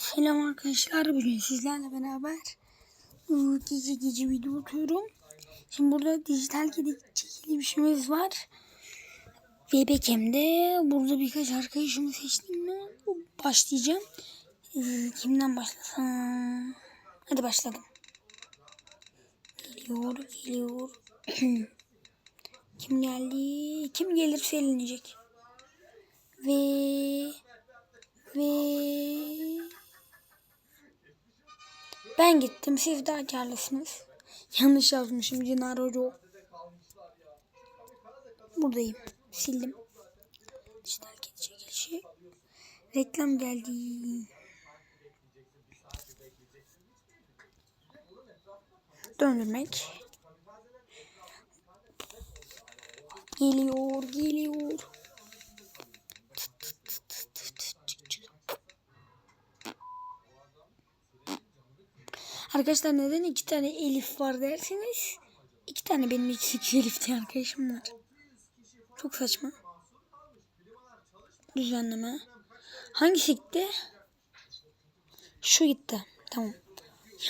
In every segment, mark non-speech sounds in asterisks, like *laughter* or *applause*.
Selam arkadaşlar. Bugün sizlerle beraber gece gece video atıyorum. Şimdi burada dijital kedi çekilişimiz var. Ve Bekem'de burada birkaç arkadaşımı seçtim mi başlayacağım. Ee, kimden başlasam? Hadi başladım. Geliyor, geliyor. *clears throat* Kim geldi? Kim gelirse elinecek. Ve ve ben gittim. Siz daha karlısınız. Yanlış yazmışım. Cinar Hoca. Buradayım. Sildim. Dijital kedi çekilişi. Reklam geldi. Döndürmek. Geliyor, geliyor. Arkadaşlar neden iki tane Elif var derseniz iki tane benim eksik Elif diye arkadaşım var. Çok saçma. Düzenleme. Hangisi gitti? Şu gitti. Tamam.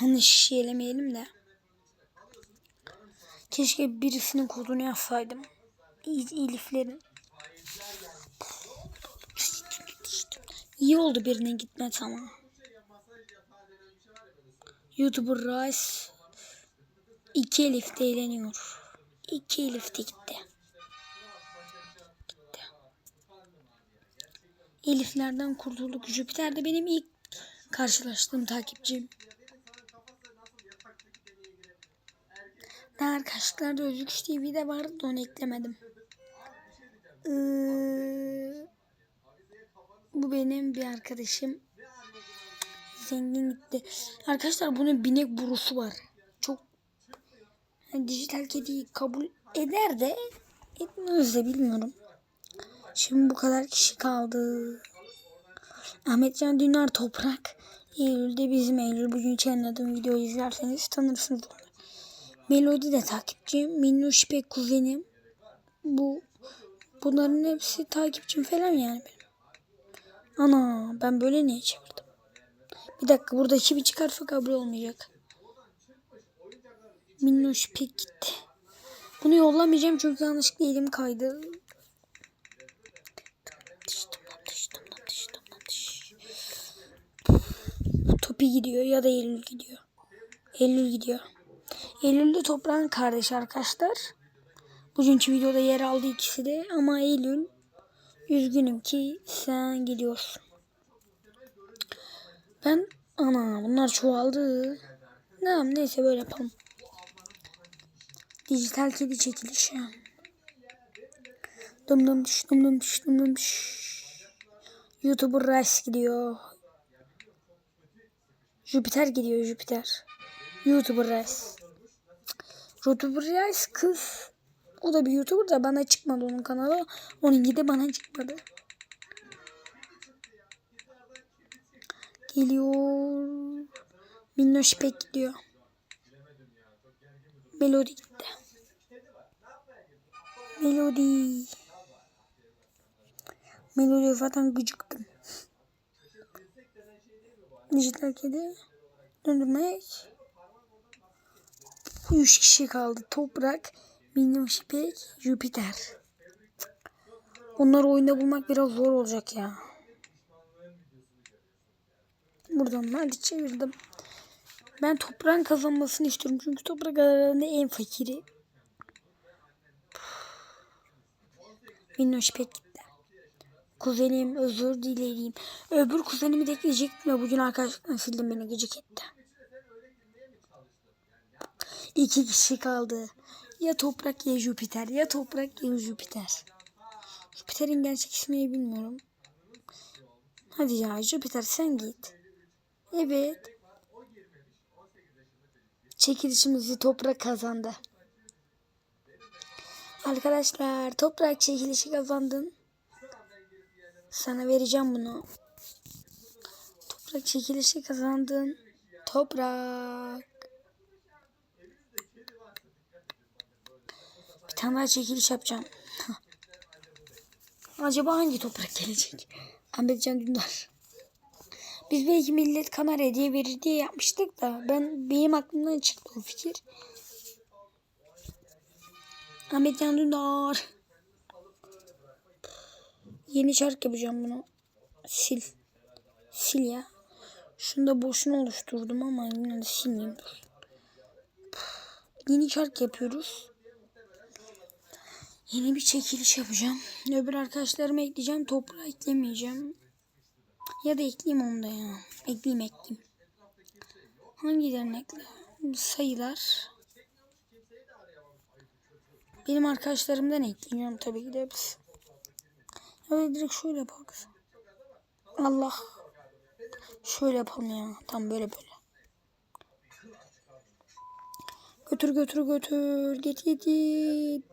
Yanlış yelemeyelim de. Keşke birisinin kodunu yazsaydım. Eliflerin. İyi oldu birine gitmedi ama. YouTuber Rice iki Elif'te eğleniyor. İki Elif'te gitti. Gitti. Eliflerden kurtulduk. Jüpiter de benim ilk karşılaştığım takipçim. Daha arkadaşlıklarda Özlük TV'de vardı da onu eklemedim. Ee, bu benim bir arkadaşım. Zengin gitti. Arkadaşlar bunun binek burusu var. Çok yani dijital kediyi kabul eder de etmez de bilmiyorum. Şimdi bu kadar kişi kaldı. Ahmetcan Dünar Toprak. Eylül'de bizim Eylül. Bugün yayınladığım videoyu izlerseniz tanırsınız. Melodi de takipçim. Minnoş İpek kuzenim. Bu bunların hepsi takipçim falan yani benim. Ana ben böyle niye çevirdim? Bir dakika burada çivi çıkarsa kabul olmayacak. Minnoş pek gitti. Bunu yollamayacağım çünkü yanlışlıkla elim kaydı. Topi gidiyor ya da Eylül gidiyor. Eylül gidiyor. Eylül'de toprağın kardeşi arkadaşlar. Bugünkü videoda yer aldı ikisi de ama Eylül üzgünüm ki sen gidiyorsun. Ben ana bunlar çoğaldı. Tamam neyse böyle yapalım. Dijital kedi çekilişi. Dım dım düş dım dım düş dım dım düş. YouTuber Rice gidiyor. Jüpiter gidiyor Jüpiter. YouTuber Rice. YouTuber Rice kız. O da bir YouTuber da bana çıkmadı onun kanalı. Onunki de bana çıkmadı. Geliyor. Minnoş pek gidiyor. Melodi gitti. Melodi. Melodi zaten gıcıktım. Dijital kedi. Döndürmek. Bu üç kişi kaldı. Toprak, Minnoş İpek, Jüpiter. Onları oyunda bulmak biraz zor olacak ya. Buradan hadi çevirdim. Ben toprağın kazanmasını istiyorum. Çünkü toprak aralarında en fakiri. Minnoş pek gitti. Kuzenim özür dileyeyim. Öbür kuzenimi de ekleyecektim ve bugün arkadaşlar sildim beni gıcık etti. İki kişi kaldı. Ya toprak ya Jüpiter. Ya toprak ya Jüpiter. Jüpiter'in gerçek ismini bilmiyorum. Hadi ya Jüpiter sen git. Evet. Çekilişimizi toprak kazandı. Arkadaşlar toprak çekilişi kazandın. Sana vereceğim bunu. Toprak çekilişi kazandın. Toprak. Bir tane daha çekiliş yapacağım. Acaba hangi toprak gelecek? Ahmetcan Dündar. Biz belki millet kanarya diye verir diye yapmıştık da ben benim aklımdan çıktı o fikir. Ahmet Can. Yeni şarkı yapacağım bunu. Sil. Sil ya. Şunu da boşuna oluşturdum ama yine de silmeyeyim. Yeni şarkı yapıyoruz. Yeni bir çekiliş yapacağım. Öbür arkadaşlarımı ekleyeceğim. Toprağı eklemeyeceğim. Ya da ekleyeyim onu da ya. Ekleyeyim ekleyeyim. Hangilerini ekle? Sayılar. Benim arkadaşlarımdan ekleyeceğim tabii ki de hepsi. Ya direkt şöyle bak. Allah. Şöyle yapalım ya. Tam böyle böyle. Götür götür götür. Git git git.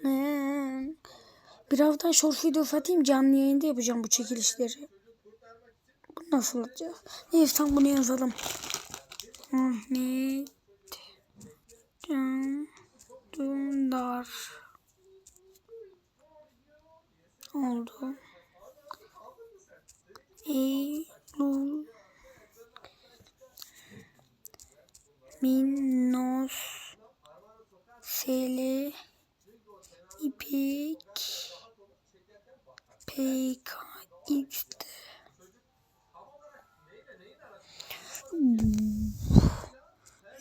Hmm. Birazdan short video atayım canlı yayında yapacağım bu çekilişleri. Nasıl olacak? Neyse tam bunu yazalım. Ahmet Can Dündar oldu. Eylül Minnos Seli İpek PKX'de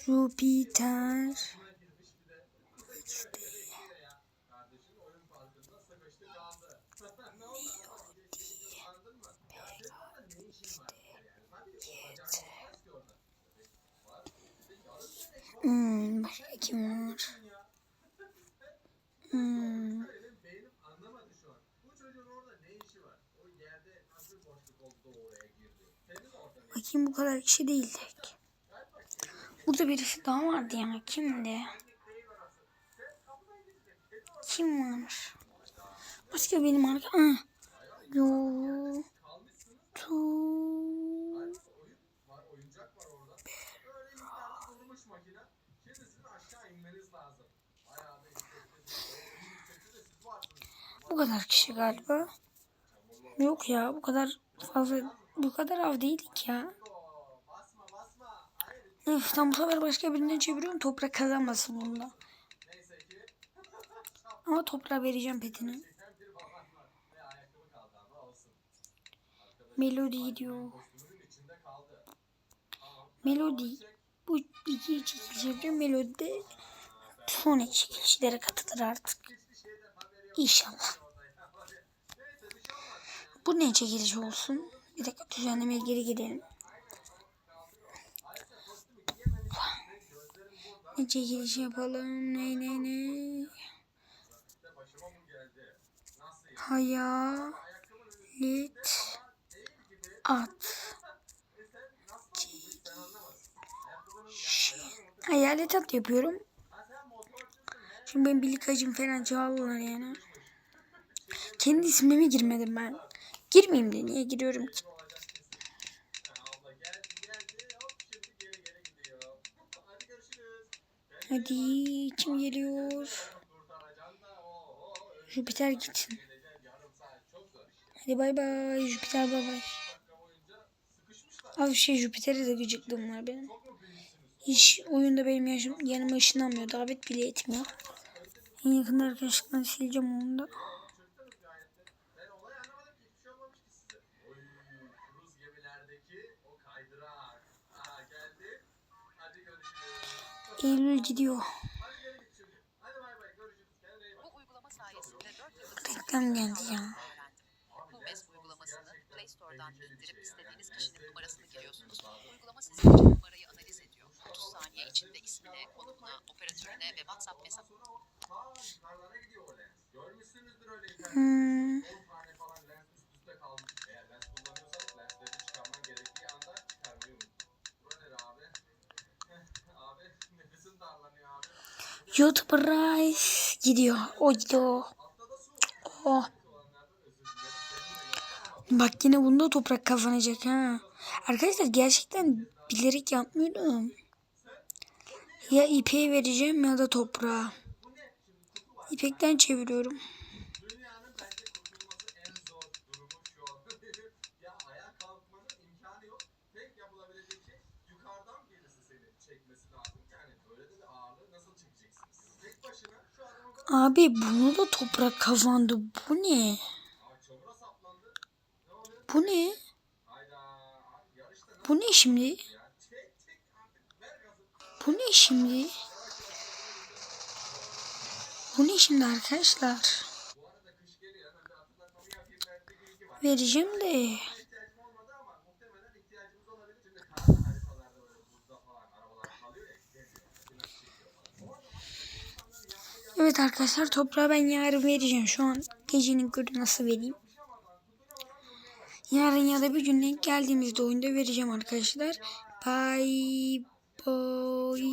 Jupiter işte Hmm, başka kim var? Hmm. Bakayım bu kadar kişi değildik. Burada birisi daha vardı ya. Kimdi? Kim var? Başka benim arka... Ah. Yo. Tu. Bu kadar kişi galiba. Yok ya bu kadar fazla bu kadar av değildik ya. Öf, tam bu sefer başka birinden çeviriyorum toprak kazanmasın bunda. Ama toprağa vereceğim petini. Melodi gidiyor. Melodi bu iki çekiliş yapacağım. Melodi de sonraki çekilişlere katılır artık. İnşallah. Bu ne çekiliş olsun? Bir dakika düzenlemeye geri gidelim. Ne çekiliş yapalım? Ne ne ne? Hayalet at. Çekiliş. Hayalet at yapıyorum. Şimdi benim birlikacım falan çağırırlar yani. Kendi ismime girmedim ben. Girmeyeyim de niye giriyorum ki? Hadi kim geliyor? Jüpiter gitsin. Hadi bay bay Jüpiter bay bay. Abi şey Jüpiter'e de gıcıklığım var benim. Hiç oyunda benim yaşım, yanıma ışınlanmıyor. Davet bile etmiyor. En yakın arkadaşlıktan sileceğim onu da. Eylül gidiyor. Bu uygulama sayesinde 4 yıllık Reklam geldi ya. Play Store'dan indirip istediğiniz kişinin numarasını giriyorsunuz. Uygulama sizin için numarayı analiz ediyor. 30 saniye içinde ismine, konumuna, operatörüne ve WhatsApp mesajına Hmm. YouTube Rise gidiyor. O gidiyor. Oh. Bak yine bunda toprak kazanacak ha. Arkadaşlar gerçekten bilerek yapmıyorum. Ya ipeği vereceğim ya da toprağa. İpekten çeviriyorum. Abi bunu da toprak kazandı. Bu ne? Bu ne? Bu ne şimdi? Bu ne şimdi? Bu ne şimdi arkadaşlar? Vereceğim de. Evet arkadaşlar toprağı ben yarın vereceğim. Şu an gecenin körü nasıl vereyim? Yarın ya da bir gün denk geldiğimizde oyunda vereceğim arkadaşlar. Bye bye.